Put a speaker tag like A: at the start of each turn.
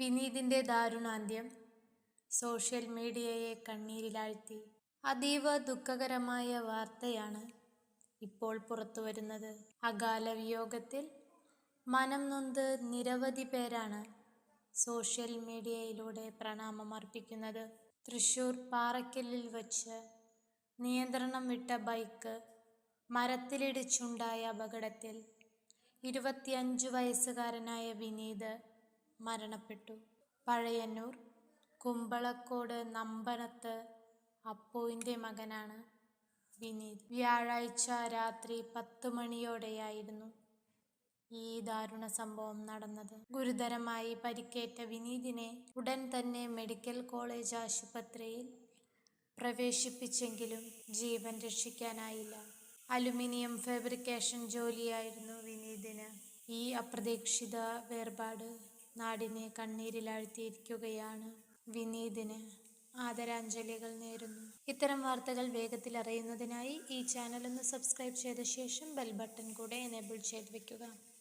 A: വിനീതിന്റെ ദാരുണാന്ത്യം സോഷ്യൽ മീഡിയയെ കണ്ണീരിലാഴ്ത്തി അതീവ ദുഃഖകരമായ വാർത്തയാണ് ഇപ്പോൾ പുറത്തു വരുന്നത്. അകാല വിയോഗത്തിൽ മനം നൊന്ത് നിരവധി പേരാണ് സോഷ്യൽ മീഡിയയിലൂടെ പ്രണാമം അർപ്പിക്കുന്നത്. തൃശൂർ പാറക്കല്ലിൽ വച്ച് നിയന്ത്രണം വിട്ട ബൈക്ക് മരത്തിലിടിച്ചുണ്ടായ അപകടത്തിൽ ഇരുപത്തിയഞ്ച് വയസ്സുകാരനായ വിനീത് മരണപ്പെട്ടു. പഴയന്നൂർ കുമ്പളക്കോട് നമ്പനത്ത് അപ്പുവിന്റെ മകനാണ് വിനീത്. വ്യാഴാഴ്ച രാത്രി പത്ത് മണിയോടെയായിരുന്നു ഈ ദാരുണ സംഭവം നടന്നത്. ഗുരുതരമായി പരിക്കേറ്റ വിനീതിനെ ഉടൻ തന്നെ മെഡിക്കൽ കോളേജ് ആശുപത്രിയിൽ പ്രവേശിപ്പിച്ചെങ്കിലും ജീവൻ രക്ഷിക്കാനായില്ല. അലുമിനിയം ഫാബ്രിക്കേഷൻ ജോലിയായിരുന്നു വിനീതിന് ഈ അപ്രതീക്ഷിത വേർപാട്. നാടിനെ കണ്ണീരിലാഴ്ത്തിയിരിക്കുകയാണ്. വിനീതിന് ആദരാഞ്ജലികൾ നേരുന്നു. ഇത്തരം വാർത്തകൾ വേഗത്തിൽ അറിയുന്നതിനായി ഈ ചാനൽ ഒന്ന് സബ്സ്ക്രൈബ് ചെയ്ത ശേഷം ബെൽ ബട്ടൺ കൂടെ എനേബിൾ ചെയ്ത് വെക്കുക.